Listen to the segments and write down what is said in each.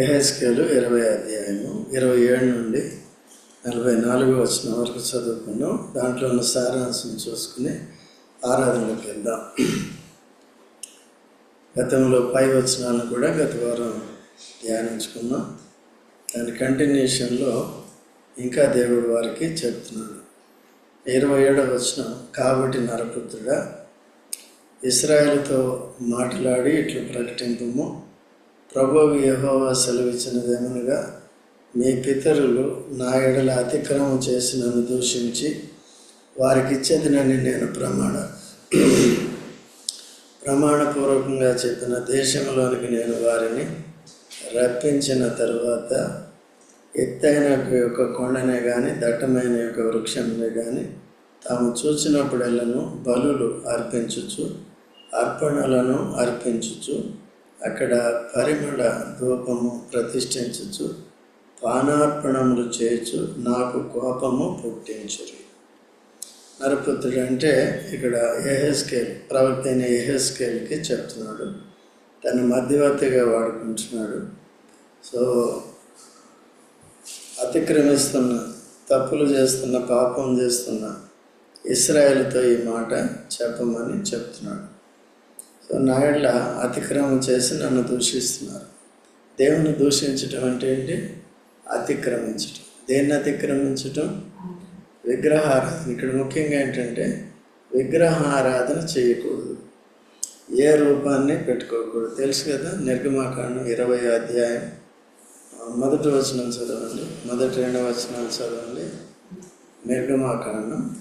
ఎహెస్కేలు ఇరవై అధ్యాయము ఇరవై ఏడు నుండి నలభై నాలుగు వచ్చిన వరకు చదువుకున్నాం దాంట్లో ఉన్న సారాంశం చూసుకుని ఆరాధనలోకి వెళ్దాం గతంలో పై వచనాలను కూడా గత వారం ధ్యానించుకున్నాం. దాని కంటిన్యూషన్లో ఇంకా దేవుడు వారికి చెప్తున్నాడు. ఇరవై ఏడవ వచనం కాబట్టి నరపుత్రుడా ఇస్రాయేల్తో మాట్లాడి ఇట్లు ప్రకటింపము. ప్రభువు యహోవా సెలవిచ్చినదేమనగా మీ పితరులు నా ఎడల అతిక్రమం చేసి నన్ను దూషించి వారికి ఇచ్చేదినని నేను ప్రమాణ ప్రమాణపూర్వకంగా చెప్పిన దేశంలోనికి నేను వారిని రప్పించిన తరువాత ఎత్తైన యొక్క కొండనే కానీ దట్టమైన యొక్క వృక్షంనే కానీ తాము చూచినప్పుడెల్లను బలులు అర్పించుచు అర్పణలను అర్పించుచు అక్కడ పరిమళ ధూపము ప్రతిష్ఠించచ్చు పానార్పణములు చేయొచ్చు నాకు కోపము పుట్టించరు. నరపుత్రుడు అంటే ఇక్కడ ఎహెస్కేల్ ప్రవక్త అయిన ఎహెస్కేల్కి చెప్తున్నాడు. తను మధ్యవర్తిగా వాడుకుంటున్నాడు. సో అతిక్రమిస్తున్న తప్పులు చేస్తున్న పాపం చేస్తున్న ఇస్రాయేల్తో ఈ మాట చెప్పమని చెప్తున్నాడు. సో నాయళ్ళ అతిక్రమం చేసి నన్ను దూషిస్తున్నారు. దేవుని దూషించటం అంటే ఏంటి? అతిక్రమించటం. దేన్ని అతిక్రమించటం? విగ్రహారాధన. ఇక్కడ ముఖ్యంగా ఏంటంటే విగ్రహారాధన చేయకూడదు. ఏ రూపాన్ని పెట్టుకోకూడదు. తెలుసు కదా నిర్గమాకాండం ఇరవై అధ్యాయం. మొదటి వచనం చదవండి. మొదటి రెండు వచనాలు చదవండి. నిర్గమాకాండం.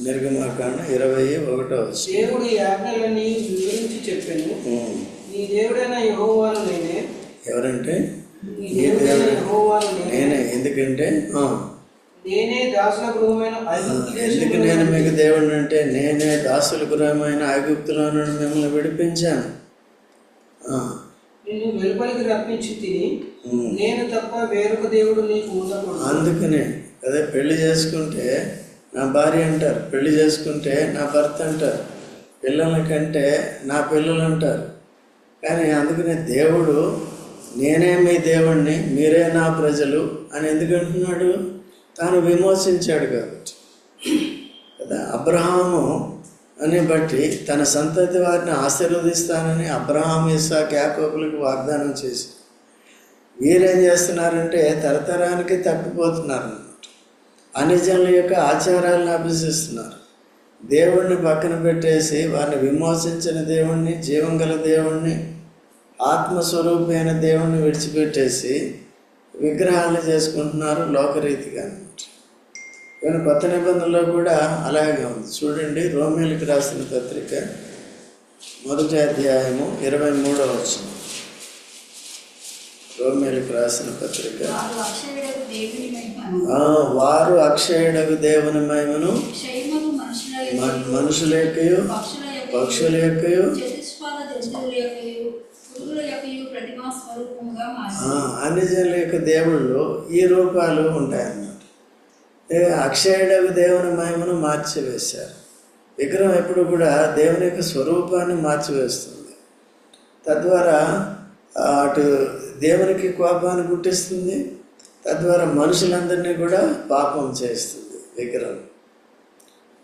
నిర్గమాకాండం ఇరవై ఒకటో దేవుడు ఆజ్ఞలన్నీ వివరించి చెప్పాను. నీ దేవుడైన యెహోవాను నేనే. ఎవరంటే? నీ దేవుడైన యెహోవాను నేనే. నేనే. ఎందుకంటే? నేనే దాసుల గృహమైన ఎందుకు నేను మీకు దేవుడిని అంటే? నేనే దాసుల గురమైన ఐగుప్తులో నుండి మిమ్మల్ని విడిపించాను. ఆ, నిన్ను వెలుపలికి రప్పించి తిని. నేను తప్ప వేరొక దేవుడు నీకు ఉండకూడదు. అందుకనే అదే పెళ్ళి చేసుకుంటే నా భార్య అంటారు పెళ్ళి చేసుకుంటే నా భర్త అంటారు పిల్లల కంటే నా పిల్లలు అంటారు. కానీ అందుకనే దేవుడు నేనే మీ దేవుణ్ణి మీరే నా ప్రజలు అని ఎందుకంటున్నాడు తాను విమోచించాడు కాబట్టి. కదా అబ్రహాము అని బట్టి తన సంతతి వారిని ఆశీర్వదిస్తానని అబ్రహాం ఇస్సా యాకోబులకు వాగ్దానం చేసి వీరేం చేస్తున్నారంటే తరతరానికి తప్పిపోతున్నారు. అనిజనుల యొక్క ఆచారాలను అభ్యసిస్తున్నారు. దేవుణ్ణి పక్కన పెట్టేసి వారిని విమోచించిన దేవుణ్ణి జీవం గల దేవుణ్ణి ఆత్మస్వరూపమైన దేవుణ్ణి విడిచిపెట్టేసి విగ్రహాలు చేసుకుంటున్నారు లోకరీతిగా. అనమాట కానీ కొత్త నిబంధనలో కూడా అలాగే ఉంది. చూడండి రోమేలికి రాసిన పత్రిక మొదటి అధ్యాయము ఇరవై మూడవ వచ్చింది రోమేలికి రాసిన పత్రిక. వారు అక్షయుడకు దేవుని మహిమను. మనుషుల పక్షుల యొక్క పక్షుల ఆ, అన్ని జనుల యొక్క దేవుళ్ళు ఈ రూపాలు ఉంటాయన్నమాట. అక్షయుడకు దేవుని మహిమను మార్చివేశారు. విగ్రహం ఎప్పుడు కూడా దేవుని యొక్క స్వరూపాన్ని మార్చివేస్తుంది. తద్వారా అటు దేవునికి కోపాన్ని పుట్టిస్తుంది తద్వారా మనుషులందరినీ కూడా పాపం చేస్తుంది విగ్రహం.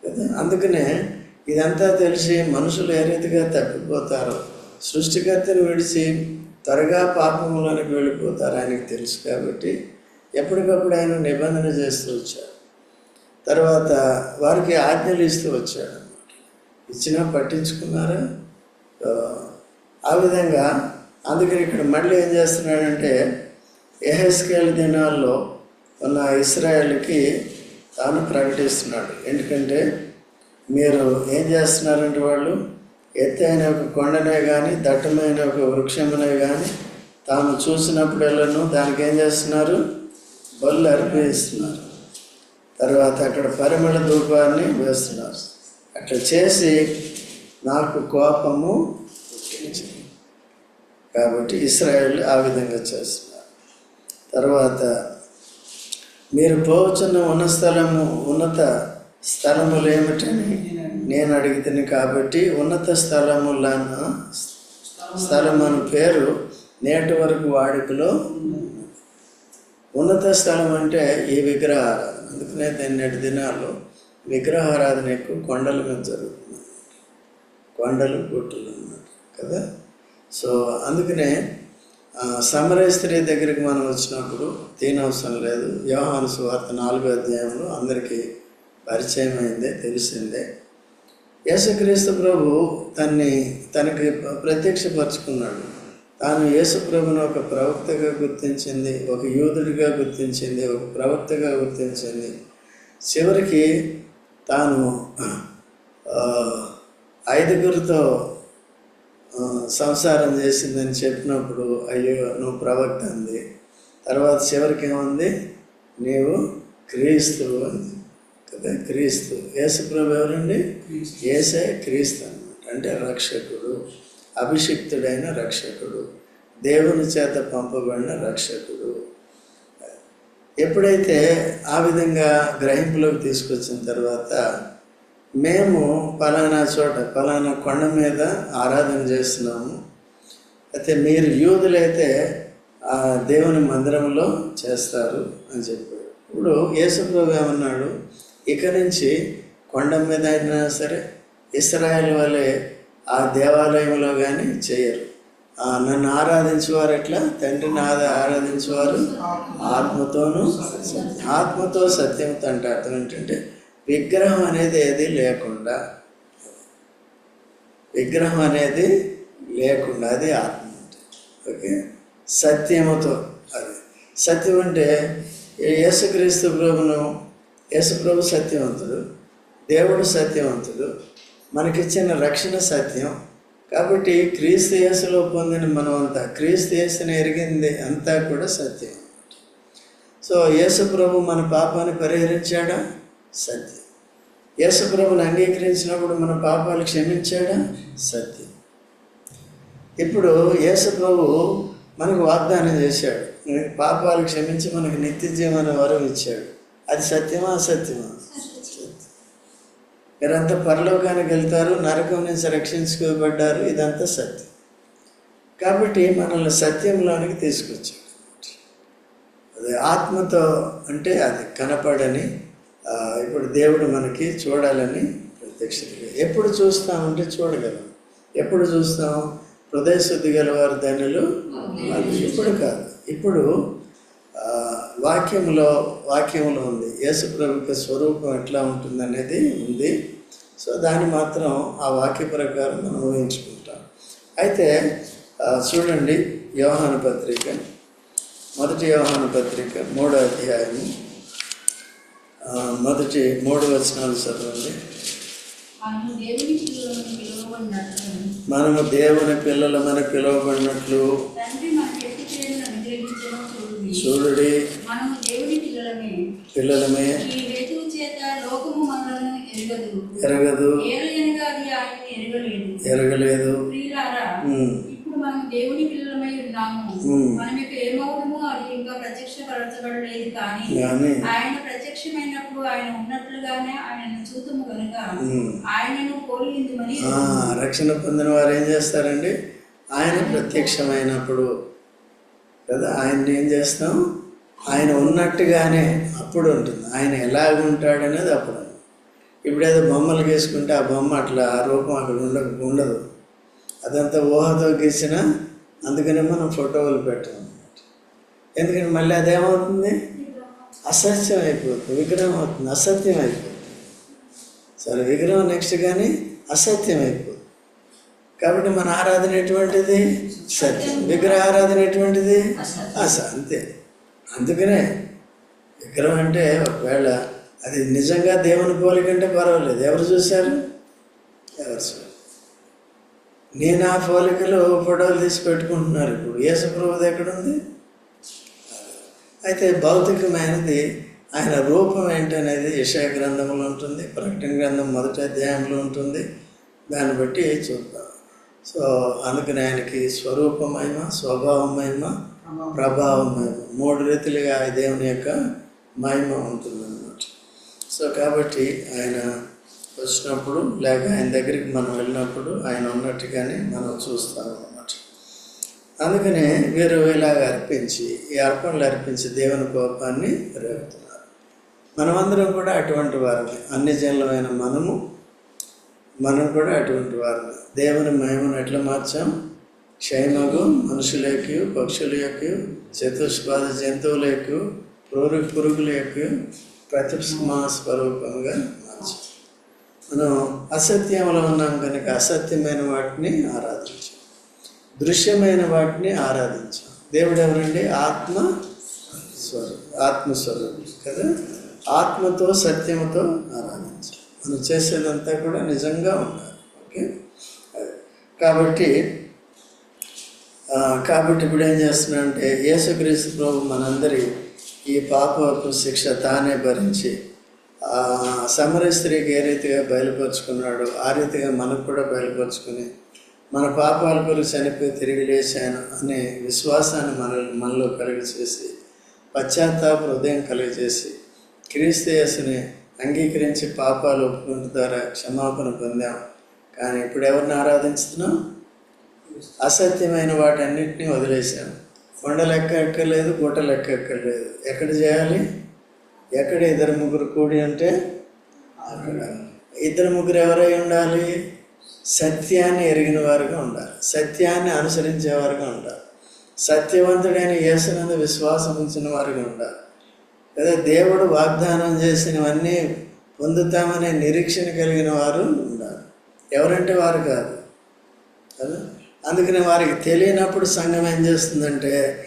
కదా? అందుకనే ఇదంతా తెలిసి మనుషులు ఏ రీతిగా తప్పిపోతారో సృష్టికర్తను విడిచి త్వరగా పాపంలోనికి వెళ్ళిపోతారు ఆయనకు తెలుసు కాబట్టి ఎప్పటికప్పుడు ఆయన నిబంధన చేస్తూ వచ్చాడు. తర్వాత వారికి ఆజ్ఞలు ఇస్తూ వచ్చాడు అన్నమాట. ఇచ్చినా పట్టించుకున్నారా? ఆ, ఆ విధంగా అందుకని ఇక్కడ మళ్ళీ ఏం చేస్తున్నాడంటే ఎహెస్కేల్ దినాల్లో ఉన్న ఇస్రాయల్కి తాను ప్రకటిస్తున్నాడు. ఎందుకంటే మీరు ఏం చేస్తున్నారంటే వాళ్ళు? ఎత్తైన ఒక కొండనే కానీ దట్టమైన ఒక వృక్షమునే కానీ తాము చూసినప్పుడెల్లను దానికి ఏం చేస్తున్నారు? బళ్ళు అర్పిస్తున్నారు. తర్వాత అక్కడ పరిమళ ధూపాన్ని వేస్తున్నారు. అట్లా చేసి నాకు కోపము పుట్టించింది. కాబట్టి ఇస్రాయేల్ ఆ విధంగా చేస్తున్నారు. తర్వాత మీరు పోవచ్చున్న ఉన్న స్థలము ఉన్నత స్థలములు ఏమిటని నేను అడిగితేనే కాబట్టి ఉన్నత స్థలములను స్థలం అనే పేరు నేటి వరకు వాడుకలో ఉన్నత స్థలం అంటే ఈ విగ్రహారాధన. అందుకనే నేటి దినాల్లో విగ్రహారాధన ఎక్కువ కొండల మీద జరుగుతుంది. కొండలు గుట్టలు అన్నమాట కదా? సో అందుకనే ఆ, స్త్రీ దగ్గరికి మనం వచ్చినప్పుడు తీనవసరం లేదు. వ్యవహార సువార్త నాలుగో అధ్యాయంలో అందరికీ పరిచయం అయిందే తెలిసిందే. యేసుక్రీస్తు ప్రభు తన్ని తనకి ప్రత్యక్షపరుచుకున్నాడు. తాను యేసుప్రభుని ఒక ప్రవక్తగా గుర్తించింది ఒక యూదుడిగా గుర్తించింది ఒక ప్రవక్తగా గుర్తించింది. చివరికి తాను ఐదుగురితో సంసారం చేసిందని చెప్పినప్పుడు అయ్యో నువ్వు ప్రవక్త అంది తర్వాత చివరికి ఏముంది నీవు క్రీస్తు అంది కదా క్రీస్తు. యేసుప్రభు ఎవరండి? ఏసే క్రీస్తు అన్నమాట. అంటే రక్షకుడు అభిషిక్తుడైన రక్షకుడు దేవుని చేత పంపబడిన రక్షకుడు. ఎప్పుడైతే ఆ విధంగా గ్రహింపులోకి తీసుకొచ్చిన తర్వాత మేము పలానా చోట పలానా కొండ మీద ఆరాధన చేస్తున్నాము. అయితే మీరు యూదులైతే ఆ దేవుని మందిరంలో చేస్తారు అని చెప్పాడు ఇప్పుడు యేసుప్రభు ఏమన్నాడు? ఇక నుంచి కొండ మీద అయినా సరే ఇస్రాయల్ వలె ఆ దేవాలయంలో కానీ చేయరు. నన్ను ఆరాధించేవారు ఎట్లా? తండ్రిని ఆదా ఆరాధించేవారు ఆత్మతోనూ ఆత్మతో సత్యంతో అంటే అర్థం ఏంటంటే విగ్రహం అనేది ఏది లేకుండా విగ్రహం అనేది లేకుండా అది ఆత్మ ఓకే? సత్యముతో అది. సత్యం అంటే యేసుక్రీస్తు ప్రభును యేసుప్రభు సత్యవంతుడు దేవుడు సత్యవంతుడు మనకిచ్చిన రక్షణ సత్యం. కాబట్టి క్రీస్తు యేసులో పొందిన మనమంతా క్రీస్తు యేసుని ఎరిగింది అంతా కూడా సత్యం. సో యేసు ప్రభు మన పాపాన్ని పరిహరించాడా? సత్యం. యేసుప్రభుని అంగీకరించినప్పుడు మన పాపాలు క్షమించాడా? సత్యం. ఇప్పుడు యేసుప్రభు మనకు వాగ్దానం చేశాడు. పాపాలు క్షమించి మనకు నిత్య జీవన వరం ఇచ్చాడు. అది సత్యమా? అసత్యమా? మీరంతా పరలోకానికి వెళ్తారు నరకం నుంచి రక్షించుకోబడ్డారు ఇదంతా సత్యం. కాబట్టి మనల్ని సత్యంలోనికి తీసుకొచ్చాడు. అది ఆత్మతో అంటే అది కనపడని ఇప్పుడు దేవుడు మనకి చూడాలని ప్రత్యక్షత ఎప్పుడు చూస్తామంటే చూడగలం. ఎప్పుడు చూస్తాం? హృదయ శుద్ధి గలవారు ధనులు ఇప్పుడు కాదు. ఇప్పుడు వాక్యంలో వాక్యంలో ఉంది. యేసు స్వరూపం ఎట్లా ఉంటుంది అనేది ఉంది. సో దాన్ని మాత్రం ఆ వాక్య ప్రకారం మనం ఊహించుకుంటాం. అయితే చూడండి వ్యవహాన పత్రిక మొదటి వ్యవహాన పత్రిక మూడో అధ్యాయము. మొదటి మూడు వచనాలు చదవండి. మనము దేవుని పిల్లలమని పిలువబడినట్లు. చూడండి. పిల్లలమే. ఎరగదు. ఎరగలేదు. మనం దేవుని పిల్లలమై ఉన్నాము. మనం యొక్క అది ఇంకా ప్రత్యక్షపరచబడలేదు కానీ ఆయన ప్రత్యక్షమైనప్పుడు ఆయన ఉన్నట్లుగానే ఆయనను చూతము కనుక. ఆయనను పోలిందుమని రక్షణ పొందిన వారు ఏం చేస్తారండి? ఆయన ప్రత్యక్షమైనప్పుడు కదా ఆయన్ని ఏం చేస్తాం? ఆయన ఉన్నట్టుగానే అప్పుడు ఉంటుంది. ఆయన ఎలాగ ఉంటాడనేది అప్పుడు ఇప్పుడు ఏదో బొమ్మలు గీసుకుంటే ఆ బొమ్మ అట్లా ఆ రూపం అక్కడ ఉండ ఉండదు. అదంతా ఊహతో గీసిన అందుకనే మనం ఫోటోలు పెట్టాం ఎందుకంటే మళ్ళీ అదేమవుతుంది? అసత్యం అయిపోతుంది విగ్రహం అవుతుంది అసత్యం అయిపోతుంది. సరే విగ్రహం నెక్స్ట్ కానీ అసత్యం అయిపోతుంది. కాబట్టి మన ఆరాధన ఎటువంటిది? సత్యం. విగ్రహ ఆరాధన ఎటువంటిది? అస అంతే. అందుకనే విగ్రహం అంటే ఒకవేళ అది నిజంగా దేవుని పోలికంటే పర్వాలేదు. ఎవరు చూశారు? ఎవరు చూశారు నేను ఆ పోలికలో ఫోటోలు తీసి పెట్టుకుంటున్నారు ఇప్పుడు. యేసుప్రభుది ఎక్కడుంది? అయితే భౌతికమైనది ఆయన రూపం ఏంటనేది యశా గ్రంథంలో ఉంటుంది ప్రకటన గ్రంథం మొదటి అధ్యాయంలో ఉంటుంది. దాన్ని బట్టి చూద్దాం. సో అందుకని ఆయనకి స్వరూపమైన స్వభావమైన ప్రభావమైన మూడు రీతిలుగా ఆ దేవుని యొక్క మహిమ ఉంటుందన్నమాట. సో కాబట్టి ఆయన వచ్చినప్పుడు లేక ఆయన దగ్గరికి మనం వెళ్ళినప్పుడు ఆయన ఉన్నట్టుగానే మనం చూస్తాం అన్నమాట. అందుకనే వీరు ఇలాగ అర్పించి ఈ అర్పణలు అర్పించి దేవుని కోపాన్ని రేపుతున్నారు. మనమందరం కూడా అటువంటి వారమే. అన్ని జనులమైన మనము మనం కూడా అటువంటి వారమే. దేవుని మహిమను ఎట్లా మార్చాం? క్షయమగు మనుషుల యొక్క పక్షుల యొక్క చతుష్పాద జంతువుల యొక్క పురుగు పురుగుల యొక్క ప్రతిమా స్వరూపంగా మనం అసత్యంలో ఉన్నాం కనుక అసత్యమైన వాటిని ఆరాధించాం. దృశ్యమైన వాటిని ఆరాధించాం. దేవుడు ఎవరండి? ఆత్మ స్వరూపం. ఆత్మస్వరూపం కదా? ఆత్మతో సత్యముతో ఆరాధించాం. మనం చేసేదంతా కూడా నిజంగా ఉండాలి. ఓకే? కాబట్టి కాబట్టి ఇప్పుడు ఏం చేస్తున్నాడంటే యేసుక్రీస్తు ప్రభు మనందరి ఈ పాపపు శిక్ష తానే భరించి సమర స్త్రీకి ఏ రీతిగా బయలుపరుచుకున్నాడో ఆ రీతిగా మనకు కూడా బయలుపరుచుకుని మన పాపాల కొరకు చనిపోయి తిరిగి లేచాను అనే విశ్వాసాన్ని మన మనలో కలిగి చేసి పశ్చాత్తాప హృదయం కలిగజేసి క్రీస్తయస్సుని అంగీకరించి పాపాలు ఒప్పుకున్న ద్వారా క్షమాపణ పొందాం. కానీ ఇప్పుడు ఎవరిని ఆరాధించుతున్నాం? అసత్యమైన వాటన్నిటిని వదిలేశాం. కొండ లెక్క ఎక్కర్లేదు గుట్ట లెక్క ఎక్కర్లేదు. ఎక్కడ చేయాలి? ఎక్కడ ఇద్దరు ముగ్గురు కూడి ఉంటే అక్కడ. ఇద్దరు ముగ్గురు ఎవరై ఉండాలి? సత్యాన్ని ఎరిగిన వారుగా ఉండాలి. సత్యాన్ని అనుసరించేవారుగా ఉండాలి. సత్యవంతుడైన యేసునందు విశ్వాసం ఉంచిన వారుగా ఉండాలి. లేదా దేవుడు వాగ్దానం చేసినవన్నీ పొందుతామనే నిరీక్షణ కలిగిన వారు ఉండాలి. ఎవరంటే వారు కాదు. కదా? అందుకని వారికి తెలియనప్పుడు సంఘం ఏం చేస్తుందంటే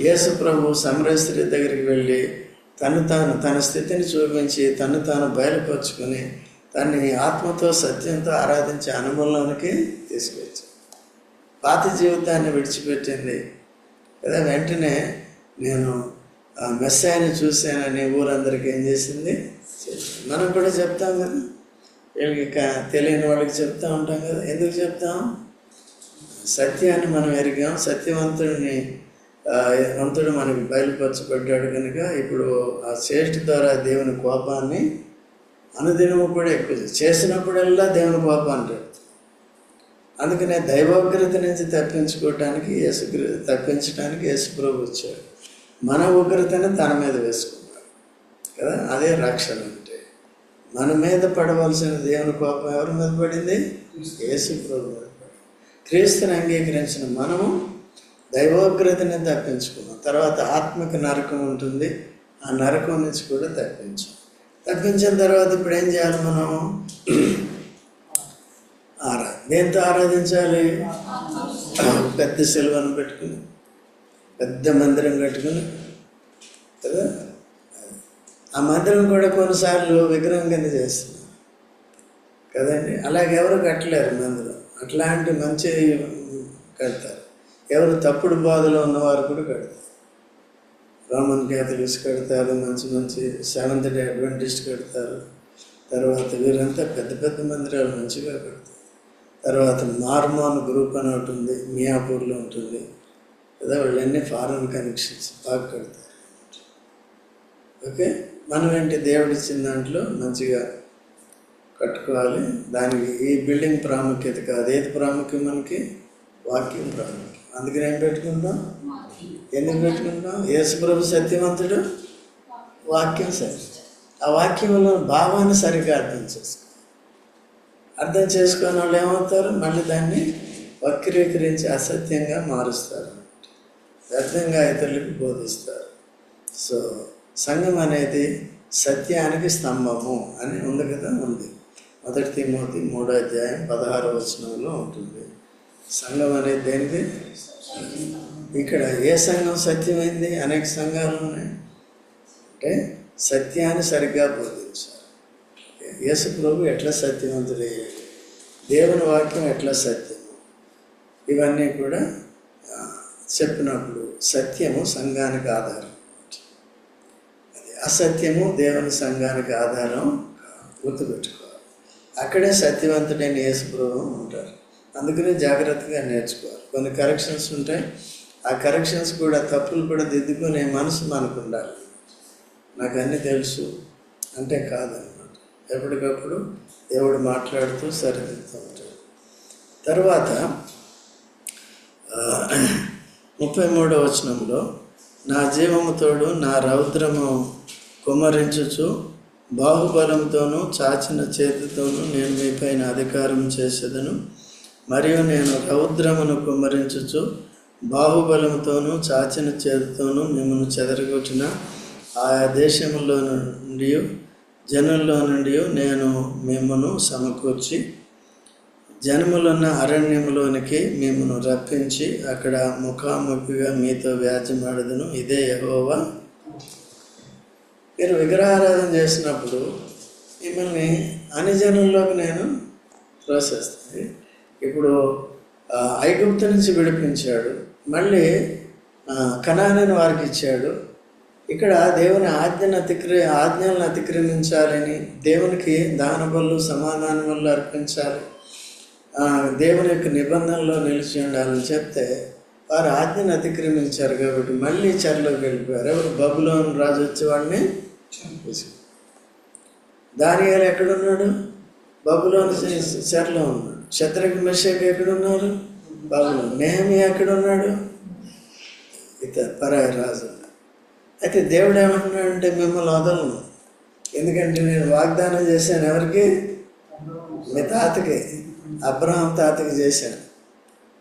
యేసు ప్రభు సమరయ దగ్గరికి వెళ్ళి తను తాను తన స్థితిని చూపించి తను తాను బయలుపరుచుకొని తన్ని ఆత్మతో సత్యంతో ఆరాధించే అనుభవంలోనికి తీసుకొచ్చి పాత జీవితాన్ని విడిచిపెట్టింది. కదా వెంటనే నేను ఆ మెస్సాయని చూశానని ఊరందరికీ ఏం చేసింది. మనం కూడా చెప్తాం కదా. వీళ్ళకి క- తెలియని వాళ్ళకి చెప్తా ఉంటాం కదా. ఎందుకు చెప్తాం? సత్యాన్ని మనం ఎరిగాం. సత్యవంతుడిని ఆ, వంతుడు మనకి బయలుపరచబడ్డాడు కనుక ఇప్పుడు ఆ శ్రేష్ఠ ద్వారా దేవుని కోపాన్ని అనుదినము కూడా ఎక్కువ చేసినప్పుడల్లా దేవుని కోపాన్ని రేపుతాం అందుకనే దైవోగ్రత నుంచి తప్పించుకోవటానికి యేసు తప్పించడానికి యేసు ప్రభు వచ్చాడు. మన ఉగ్రతని తన మీద వేసుకున్నాడు కదా? అదే రక్షణ అంటే. మన మీద పడవలసిన దేవుని కోపం ఎవరి మీద పడింది? యేసు ప్రభు మీద పడింది. క్రీస్తుని అంగీకరించిన మనము దైవోగ్రతని తప్పించుకున్నాం. తర్వాత ఆత్మకు నరకం ఉంటుంది. ఆ నరకం నుంచి కూడా తప్పించాం. తప్పించిన తర్వాత ఇప్పుడు ఏం చేయాలి మనం? ఆరా దేంతో ఆరాధించాలి? పెద్ద సెలవును పెట్టుకుని పెద్ద మందిరం కట్టుకుని కదా? ఆ మందిరం కూడా కొన్నిసార్లు విగ్రహం కింద చేస్తున్నారు కదండి? అలాగే ఎవరు కట్టలేరు మందిరం. అట్లాంటి మంచి కడతారు. ఎవరు తప్పుడు బాధలో ఉన్నవారు కూడా కడతారు రోమన్ క్యాథలిక్స్ కడతారు మంచి మంచి సెవెంత్ డే అడ్వెంటిస్ట్ కడతారు. తర్వాత వీరంతా పెద్ద పెద్ద మందిరాలు మంచిగా కడతారు. తర్వాత మార్మోన్ గ్రూప్ అని ఒకటి ఉంది మియాపూర్లో ఉంటుంది. కదా వాళ్ళన్నీ ఫారెన్ కనెక్షన్స్ బాగా కడతారు. ఓకే? మనం ఏంటి దేవుడు ఇచ్చిన దాంట్లో మంచిగా కట్టుకోవాలి. దానికి ఈ బిల్డింగ్ ప్రాముఖ్యత కాదు. ఏది ప్రాముఖ్యం మనకి? వాక్యం ప్రాముఖ్యం. అందుకని ఏం పెట్టుకుంటాం ఎందుకు పెట్టుకుంటాం యేసుప్రభు సత్యవంతుడు వాక్యం సరి ఆ వాక్యంలో భావాన్ని సరిగ్గా అర్థం చేసుకో. అర్థం చేసుకున్న వాళ్ళు ఏమవుతారు? మళ్ళీ దాన్ని వక్రీకరించి అసత్యంగా మారుస్తారు. వ్యర్థంగా ఇతరులకు బోధిస్తారు. సో సంఘం అనేది సత్యానికి స్తంభము అని ఉంది కదా ఉంది. మొదటి తిమోతి మూడో అధ్యాయం పదహారో వచనంలో ఉంటుంది. సంఘం అనేది దేనిది? ఇక్కడ ఏ సంఘం సత్యమైంది? అనేక సంఘాలు ఉన్నాయి. అంటే సత్యాన్ని సరిగ్గా బోధించాలి. యేసు ప్రభు ఎట్లా సత్యవంతుడయ్యాడు? దేవుని వాక్యం ఎట్లా సత్యము ఇవన్నీ కూడా చెప్పినప్పుడు సత్యము సంఘానికి ఆధారం. అది అసత్యము దేవుని సంఘానికి ఆధారం గుర్తుపెట్టుకోవాలి. అక్కడే సత్యవంతుడైన యేసు ప్రభు ఉంటారు. అందుకనే జాగ్రత్తగా నేర్చుకోవాలి. కొన్ని కరెక్షన్స్ ఉంటాయి. ఆ కరెక్షన్స్ కూడా తప్పులు కూడా దిద్దుకునే మనసు మనకు ఉండాలి నాకు అన్నీ తెలుసు. అంటే కాదనమాట. ఎప్పటికప్పుడు దేవుడు మాట్లాడుతూ సరిదిద్దుతూ ఉంటాడు తర్వాత ముప్పై మూడవ వచనంలో నా జీవముతోడు నా రౌద్రము కుమరించుచు బాహుబలంతోనూ చాచిన చేతితోనూ నేను మీపైన అధికారం చేసేదను. మరియు నేను రౌద్రమును కుమ్మరించుచు బాహుబలంతోనూ చాచిన చేతితోనూ మిమ్మల్ని చెదరగొట్టిన ఆయా దేశములో నుండి జనుల్లో నుండి నేను మిమ్మను సమకూర్చి జనములున్న అరణ్యములోనికి మిమ్మను రప్పించి అక్కడ ముఖాముఖిగా మీతో వ్యాజ్యమాడదును. ఇదే యహోవా. మీరు విగ్రహారాధన చేసినప్పుడు మిమ్మల్ని అన్ని జనుల్లోకి నేను ప్రోత్సహిస్తాను ఇప్పుడు ఆ, ఐగుప్తు నుంచి విడిపించాడు. మళ్ళీ కణానని వారికి ఇచ్చాడు. ఇక్కడ దేవుని ఆజ్ఞను అతిక్ర ఆజ్ఞలను అతిక్రమించాలని దేవునికి దాన బళ్ళు సమాధాన బళ్ళు అర్పించాలి దేవుని యొక్క నిబంధనలో నిలిచి ఉండాలని చెప్తే వారు ఆజ్ఞను అతిక్రమించారు కాబట్టి మళ్ళీ చెరలోకి వెళ్ళిపోయారు. ఎవరు? బబులోని రాజు వచ్చి వాడిని గారు ఎక్కడున్నాడు? బబులోని చె- చెరలో ఉన్నాడు. శత్రుఘ్ మెషక్ ఎక్కడున్నారు బబులో నేమి ఎక్కడున్నాడు? ఇత పరాయ రాజు. అయితే దేవుడు ఏమంటున్నాడంటే మిమ్మల్ని వదలను. ఎందుకంటే నేను వాగ్దానం చేశాను ఎవరికి? మీ తాతకి అబ్రహం తాతకి చేశాను.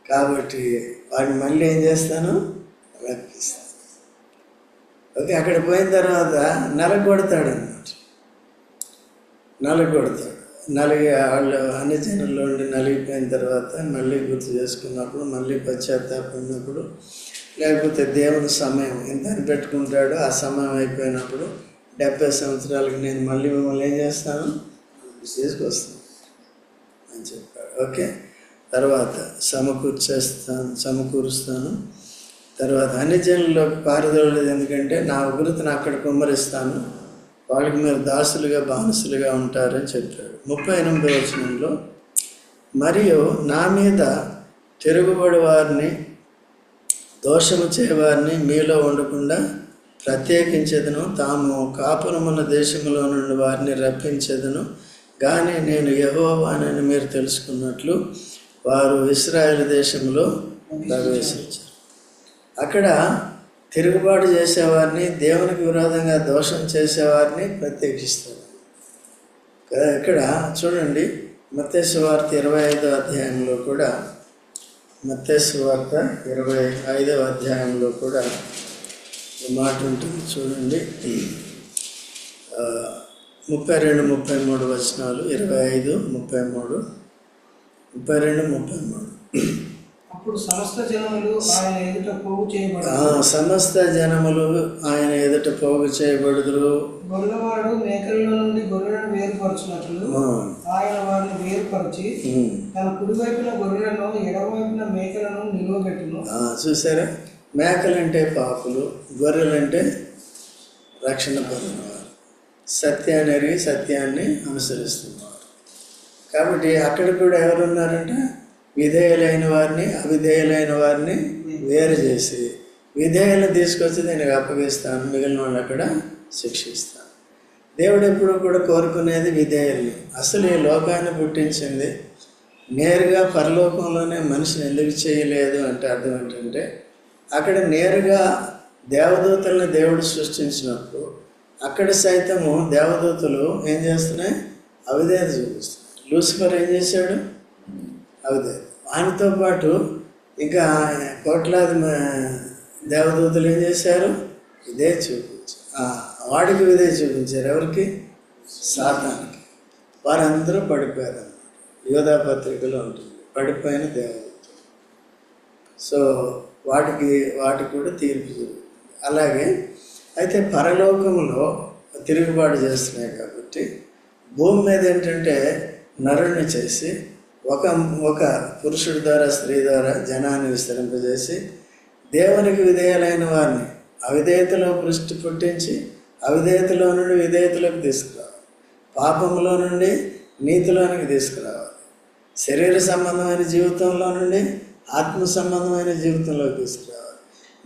కాబట్టి వాడిని మళ్ళీ ఏం చేస్తాను? రప్పిస్తాను. ఓకే అక్కడ పోయిన తర్వాత నలగొడతాడు అన్నమాట నలగొడతాడు. నలిగి వాళ్ళు అన్ని జనుల్లో ఉండి నలిగిపోయిన తర్వాత మళ్ళీ గుర్తు చేసుకున్నప్పుడు మళ్ళీ పశ్చాత్తాపడినప్పుడు లేకపోతే దేవుని సమయం ఎంత పెట్టుకుంటాడు ఆ సమయం అయిపోయినప్పుడు డెబ్బై సంవత్సరాలకి నేను మళ్ళీ మిమ్మల్ని ఏం చేస్తాను? తీసుకొస్తాను అని చెప్పాడు. ఓకే? తర్వాత సమకూర్చేస్తాను సమకూరుస్తాను. తర్వాత అన్ని జనుల్లో పారదోలేదు ఎందుకంటే నా ఉగ్రతను అక్కడ కుమ్మరిస్తాను. వాళ్ళకి మీరు దాసులుగా బానిసలుగా ఉంటారని చెప్పాడు. ముప్పై ఎనిమిదో వచనంలో మరియు నా మీద తిరుగుబడి వారిని దోషము చేయవారిని మీలో ఉండకుండా ప్రత్యేకించేదను. తాము కాపురమున్న దేశంలో నుండి వారిని రప్పించేదను. కానీ నేను యహోవానని మీరు తెలుసుకున్నట్లు వారు ఇస్రాయేల్ దేశంలో ప్రవేశించారు. అక్కడ తిరుగుబాటు చేసేవారిని దేవునికి విరోధంగా దోషం చేసేవారిని ప్రత్యేకిస్తారు కదా ఇక్కడ చూడండి మత్తేసు వార్త ఇరవై ఐదో అధ్యాయంలో కూడా మత్తేసు వార్త ఇరవై ఐదవ అధ్యాయంలో కూడా ఈ మాట ఉంటుంది చూడండి. ముప్పై రెండు ముప్పై మూడు వచనాలు ఇరవై ఐదు ముప్పై మూడు ముప్పై రెండు ముప్పై మూడు. అప్పుడు సమస్త జనములు ఆయన ఎదుట పోగు ఆ, చేయబడి సమస్త జనములు ఆయన ఎదుట పోగు చేయబడుదురు. గొల్లవాడు మేకల్లో నుండి గొర్రెలను వేరుపరచినట్లు ఆయన వారిని వేరుపరిచి. తన కుడివైపున గొర్రెలను ఎడమవైపున మేకలను నిలువబెట్టును. చూసారా మేకలంటే పాపులు గొర్రెలంటే రక్షణ పొందినవారు. సత్యాన్ని ఎరిగి సత్యాన్ని అనుసరిస్తున్నవారు కాబట్టి అక్కడ కూడా ఎవరున్నారంట? విధేయులైన వారిని అవిధేయులైన వారిని వేరు చేసి విధేయులను తీసుకొచ్చి దీనికి అప్పగిస్తాను మిగిలిన వాళ్ళు అక్కడ శిక్షిస్తాను. దేవుడు ఎప్పుడు కూడా కోరుకునేది విధేయుల్ని. అసలు ఈ లోకాన్ని పుట్టించింది నేరుగా పరలోకంలోనే మనిషిని ఎందుకు చేయలేదు అంటే అర్థం ఏంటంటే అక్కడ నేరుగా దేవదూతలను దేవుడు సృష్టించినప్పుడు అక్కడ సైతము దేవదూతలు ఏం చేస్తున్నాయి? అవిధేయత చూపిస్తున్నాయి. లూసిఫర్ ఏం చేశాడు? అవుతాయి. ఆయనతో పాటు ఇంకా కోట్లాది దేవదూతలు ఏం చేశారు? ఇదే చూపించారు వాడికి ఇదే చూపించారు. ఎవరికి? సాతానికి. వారందరూ పడిపోయారు యోధా పత్రికలో ఉంటుంది. పడిపోయిన దేవదూతలు. సో వాటికి వాటికి కూడా తీర్పు అలాగే అయితే పరలోకంలో తిరుగుబాటు చేస్తున్నాయి కాబట్టి భూమి మీద ఏంటంటే నరుణ్ణి చేసి ఒక ఒక పురుషుడి ద్వారా స్త్రీ ద్వారా జనాన్ని విస్తరింపజేసి దేవునికి విధేయులైన వారిని అవిధేయతలో పృష్టి పుట్టించి అవిధేయతలో నుండి విధేయతలోకి తీసుకురావాలి. పాపంలో నుండి నీతిలోనికి తీసుకురావాలి. శరీర సంబంధమైన జీవితంలో నుండి ఆత్మ సంబంధమైన జీవితంలోకి తీసుకురావాలి.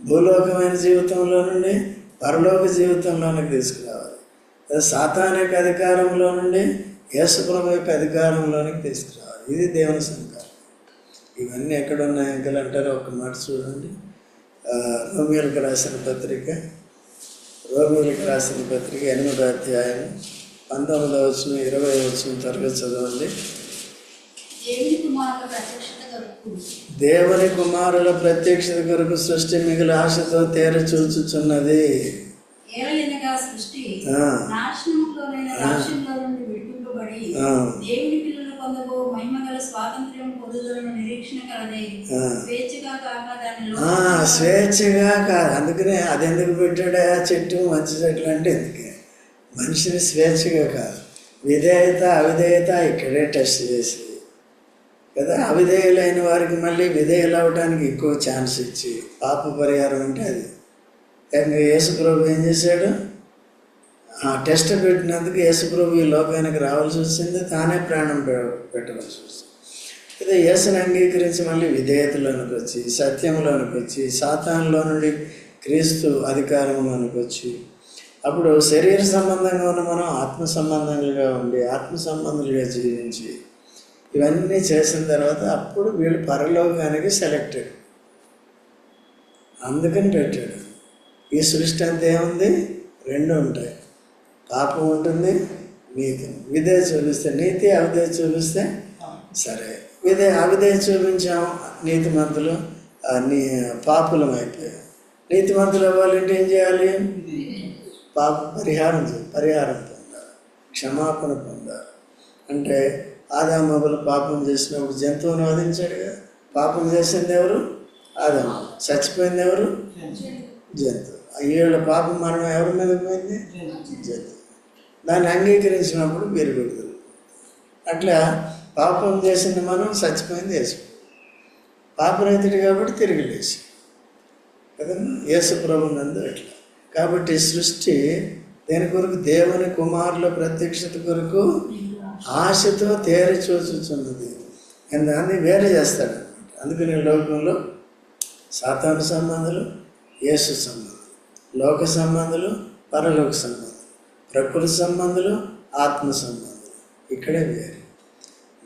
భూలోకమైన జీవితంలో నుండి పరలోక జీవితంలోనికి తీసుకురావాలి. సాతానిక అధికారంలో నుండి యేసుప్రభు యొక్క అధికారంలోనికి తీసుకురావాలి. ఇది దేవుని సంకల్పం ఇవన్నీ ఎక్కడ ఉన్నాయి అంకల్ అంటారు? ఒక మాట చూడండి. ఆ, రోమియోలకు రాసిన పత్రిక రోమియోలకు రాసిన పత్రిక ఎనిమిదో అధ్యాయం పంతొమ్మిదో వచ్చిన ఇరవై వచ్చిన తరగతి చదవండి. దేవుని కుమారుల ప్రత్యక్షత కొరకు. సృష్టి మిగిలి ఆశతో తేర చూచుచున్నది. సృష్టి పొందబో మహిమగల స్వాతంత్ర్యం పొందుదలను నిరీక్షణ కలదే. స్వేచ్ఛగా కాక దానిలో స్వేచ్ఛగా కాదు. అందుకనే అది ఎందుకు పెట్టాడు? ఆ చెట్టు మంచి చెట్లు అంటే ఎందుకే? మనిషిని స్వేచ్ఛగా కాదు. విధేయత అవిధేయత ఇక్కడే టెస్ట్ చేసి. కదా? అవిధేయులైన వారికి మళ్ళీ విధేయులు అవడానికి ఎక్కువ ఛాన్స్ ఇచ్చి. పాప పరిహారం అంటే అది. ఇంకా యేసుప్రభు ఏం చేశాడు? టెస్ట్ పెట్టినందుకు యేసుప్రభు ఈ లోకానికి రావాల్సి వచ్చింది. తానే ప్రాణం పె- పెట్టవలసి వచ్చింది. ఇదే యేసుని అంగీకరించి మళ్ళీ విధేయతలోనికి వచ్చి సత్యంలోనికి వచ్చి సాతాన్లో నుండి క్రీస్తు అధికారంలోనికి వచ్చి అప్పుడు శరీర సంబంధంగా ఉన్న మనం ఆత్మ సంబంధంగా ఉండి ఆత్మ సంబంధులుగా జీవించి ఇవన్నీ చేసిన తర్వాత అప్పుడు వీళ్ళు పరలోకానికి సెలెక్టెడ్ అందుకని పెట్టాడు. ఈ సృష్టి అంతా ఏముంది? రెండు ఉంటాయి. పాపం ఉంటుంది నీతి. విధేయ చూపిస్తే నీతి అవిధేయ చూపిస్తే సరే. విధే అవిధేయ చూపించాం నీతి మంతులు నీ పాపులం అయిపోయాయి నీతి మంతులు అవ్వాలంటే ఏం చేయాలి? పాప పరిహారం పరిహారం పొందాలి క్షమాపణ పొందాలి. అంటే ఆదామబులు పాపం చేసినప్పుడు జంతువుని వధించాడుగా పాపం చేసింది ఎవరు? ఆదామ. చచ్చిపోయింది ఎవరు? జంతువు. ఏళ్ళ పాపం మరణం ఎవరి మీద పోయింది? జంతువు. దాన్ని అంగీకరించినప్పుడు మీరు విడుదల. అట్లా పాపం చేసింది మనం చచ్చిపోయింది వేసి పాపరహితుడు కాబట్టి తిరిగి లేచి. కదా? యేసు ప్రభునందు అట్లా. కాబట్టి సృష్టి దేని కొరకు? దేవుని కుమారుల ప్రత్యక్షత కొరకు ఆశతో తేరి చూచుచున్నది దాన్ని వేరే చేస్తాడు అందుకని లోకంలో సాతాను సంబంధాలు యేసు సంబంధం లోక సంబంధాలు పరలోక సంబంధం ప్రకృతి సంబంధాలు ఆత్మ సంబంధులు. ఇక్కడే వేరు.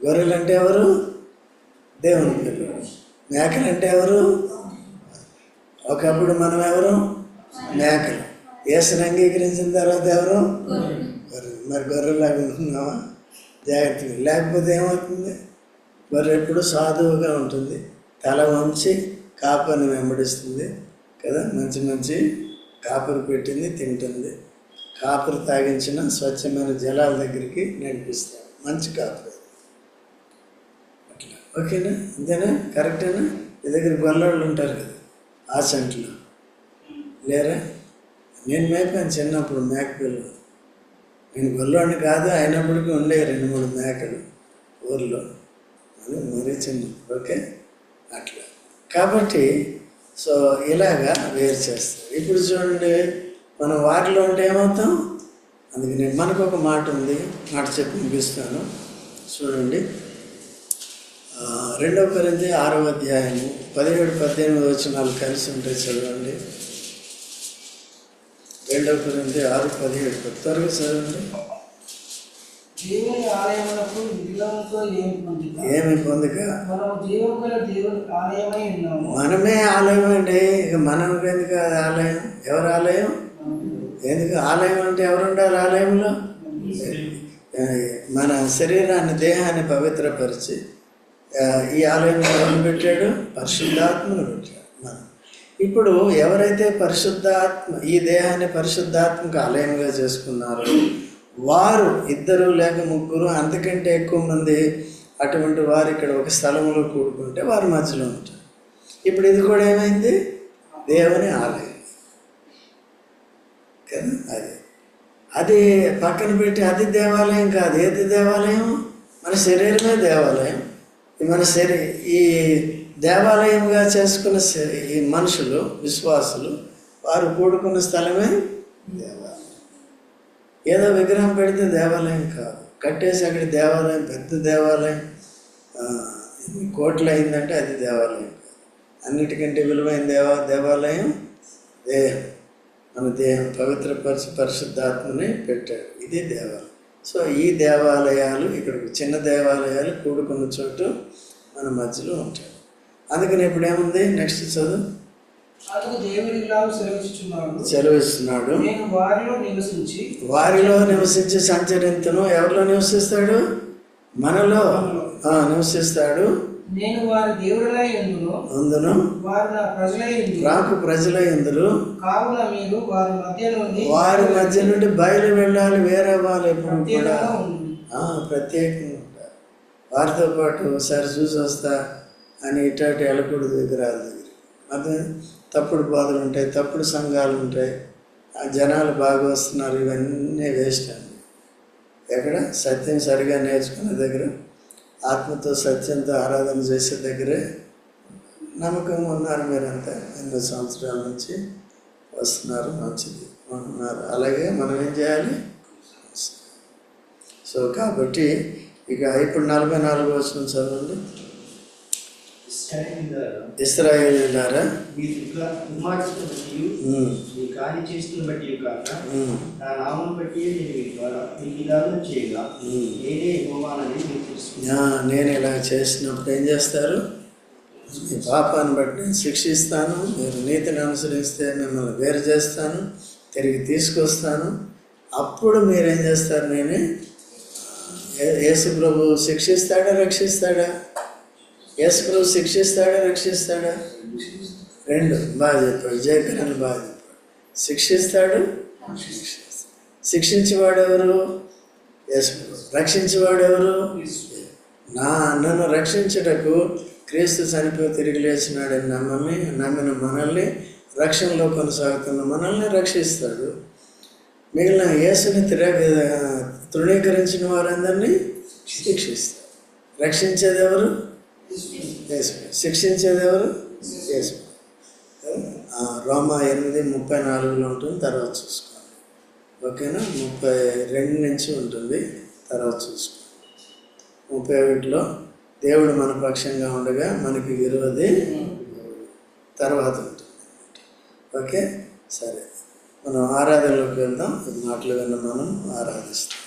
గొర్రెలు అంటే ఎవరు? దేవుని పిల్లలు. మేకలు అంటే ఎవరు? ఒకప్పుడు మనం ఎవరు? మేకలు. యేసుని అంగీకరించిన తర్వాత ఎవరు? గొర్రెలు. మరి గొర్రెలాగా ఉంటున్నావా? జాగ్రత్తగా. లేకపోతే ఏమవుతుంది? గొర్రె ఎప్పుడు సాధువుగా ఉంటుంది. తల వంచి కాపర్ని వెంబడిస్తుంది కదా? మంచి మంచి కాపర్ పెట్టింది తింటుంది. కాపురు తాగించిన స్వచ్ఛమైన జలాల దగ్గరికి నడిపిస్తాడు మంచి కాపురు. అట్లా. ఓకేనా? అంతేనా? కరెక్టేనా? మీ దగ్గర గొల్లోళ్ళు ఉంటారు కదా ఆ సెంట్లో. లేరా? నేను మేపాను చిన్నప్పుడు మేకలు నేను గొల్లోని కాదు అయినప్పటికీ ఉండే రెండు మూడు మేకలు ఊర్లో. అది మరీ చిన్న. ఓకే? అట్లా. కాబట్టి సో ఇలాగా వేరు చేస్తారు. ఇప్పుడు చూడండి మనం వాటిలో ఉంటే ఏమవుతాం? అందుకని మనకు ఒక మాట ఉంది మాట చెప్పి ముగిస్తాను. చూడండి. రెండవ కొరింథీ ఆరవ అధ్యాయము పదిహేడు పద్దెనిమిది వచనాలు కలిసి ఉంటాయి చదవండి. రెండవ కొరింథీ ఆరు పదిహేడు. త్వరగా చదవండి. ఏమి పొందుక మనము ఆలయం అండి ఇక మనం ఎందుకు ఆలయం? ఎవరు ఆలయం? ఎందుకు ఆలయం అంటే ఎవరు ఉండాలి ఆలయంలో మన శరీరాన్ని దేహాన్ని పవిత్రపరిచి ఈ ఆలయంలో ఎవరిని పెట్టాడు? పరిశుద్ధాత్మను పెట్టాడు మనం. ఇప్పుడు ఎవరైతే పరిశుద్ధాత్మ ఈ దేహాన్ని పరిశుద్ధాత్మకు ఆలయంగా చేసుకున్నారో వారు ఇద్దరు లేక ముగ్గురు అంతకంటే ఎక్కువ మంది అటువంటి వారు ఇక్కడ ఒక స్థలంలో కూడుకుంటే వారి మధ్యలో ఉంటారు. ఇప్పుడు ఇది కూడా ఏమైంది? దేవుని ఆలయం. కదా అది. అది పక్కన పెట్టి అది దేవాలయం కాదు ఏది దేవాలయం? మన శరీరమే దేవాలయం. ఈ మన శరీ ఈ దేవాలయంగా చేసుకున్న ఈ మనుషులు విశ్వాసులు వారు కూడుకున్న స్థలమే దేవాలయం. ఏదో విగ్రహం పెడితే దేవాలయం కాదు. కట్టేసి అక్కడ దేవాలయం పెద్ద దేవాలయం కోట్లు అయిందంటే అది దేవాలయం కాదు. అన్నిటికంటే విలువైన దేవా దేవాలయం దేహం. మన దేహం పవిత్రపరిచి పరిశుద్ధాత్మని పెట్టాడు. ఇది దేవాలయం. సో ఈ దేవాలయాలు ఇక్కడ చిన్న దేవాలయాలు కూడుకున్న చోటు మన మధ్యలో ఉంటాయి. అందుకని ఇప్పుడు ఏముంది? నెక్స్ట్ చదువు. సెలవిస్తున్నాడు సెలవిస్తున్నాడు. నేను వారిలో నివసించి వారిలో నివసించి సంచరింతను ఎవరిలో నివసిస్తాడు? మనలో. నివసిస్తాడు. నేను వారి దేవుడలై ఎందును అందును వారు నా ప్రజలై రాకు ప్రజల కావున మీరు వారి మధ్య నుండి వారి మధ్య నుండి బయలు వెళ్ళాలి వేరే వాళ్ళు ఎప్పుడు కూడా ప్రత్యేకంగా ఉంటారు. వారితో పాటు ఒకసారి చూసి వస్తా అని ఇటాటి వెళ్ళకూడదు విగ్రహాల దగ్గర అదే తప్పుడు బాధలు ఉంటాయి తప్పుడు సంఘాలు ఉంటాయి. ఆ జనాలు బాగా వస్తున్నారు ఇవన్నీ వేస్ట్ అండి. ఎక్కడ? సత్యం సరిగా నేర్చుకునే దగ్గర ఆత్మతో సత్యంతో ఆరాధన చేసే దగ్గరే నమ్మకంగా ఉన్నారు మీరంతా. ఎన్నో సంవత్సరాల నుంచి వస్తున్నారు మంచిది ఉంటున్నారు అలాగే మనం ఏం చేయాలి? సో కాబట్టి ఇక ఇప్పుడు నలభై నాలుగు వచ్చిన చదవండి. ఇస్రాయేలీయులారా, ఇస్రాయేలీలారా? కార్య చేస్తున్న బట్టి కాక నా నామం బట్టి నేను మీ ద్వారా మీకు ఇలాగ చేయగా. నేనే మీరు ఇలా చేసినప్పుడు ఏం చేస్తారు? మీ పాపాన్ని బట్టి శిక్షిస్తాను మీరు నీతిని అనుసరిస్తే మిమ్మల్ని వేరు చేస్తాను తిరిగి తీసుకొస్తాను. అప్పుడు మీరేం చేస్తారు? నేనే యేసు ప్రభు శిక్షిస్తాడా రక్షిస్తాడా? యేసు ప్రభు శిక్షిస్తాడా రక్షిస్తాడా? రెండు. బాగా చెప్పాడు. జయకరణ బాగా శిక్షిస్తాడు? శిక్షించేవాడు ఎవరు రక్షించేవాడు ఎవరు నా నన్ను రక్షించుటకు క్రీస్తు చనిపోయి తిరిగి లేచినాడని నమ్మని నమ్మిన మనల్ని రక్షణలో కొనసాగుతున్న మనల్ని రక్షిస్తాడు. మిగిలిన యేసుని తిరగ తృణీకరించిన వారందరినీ శిక్షిస్తాడు. రక్షించేది ఎవరు యేసు శిక్షించేది ఎవరు యేసు రోమా ఎనిమిది ముప్పై నాలుగులో ఉంటుంది తర్వాత చూసుకోండి ఓకేనా? ముప్పై రెండు నుంచి ఉంటుంది తర్వాత చూసుకోండి ముప్పై ఒకటిలో దేవుడు మన పక్షంగా ఉండగా మనకి విరోధి తర్వాత ఉంటుంది. ఓకే? సరే. మనం ఆరాధనలోకి వెళ్దాం. ఈ మాటలు విన్న మనం ఆరాధిస్తాం.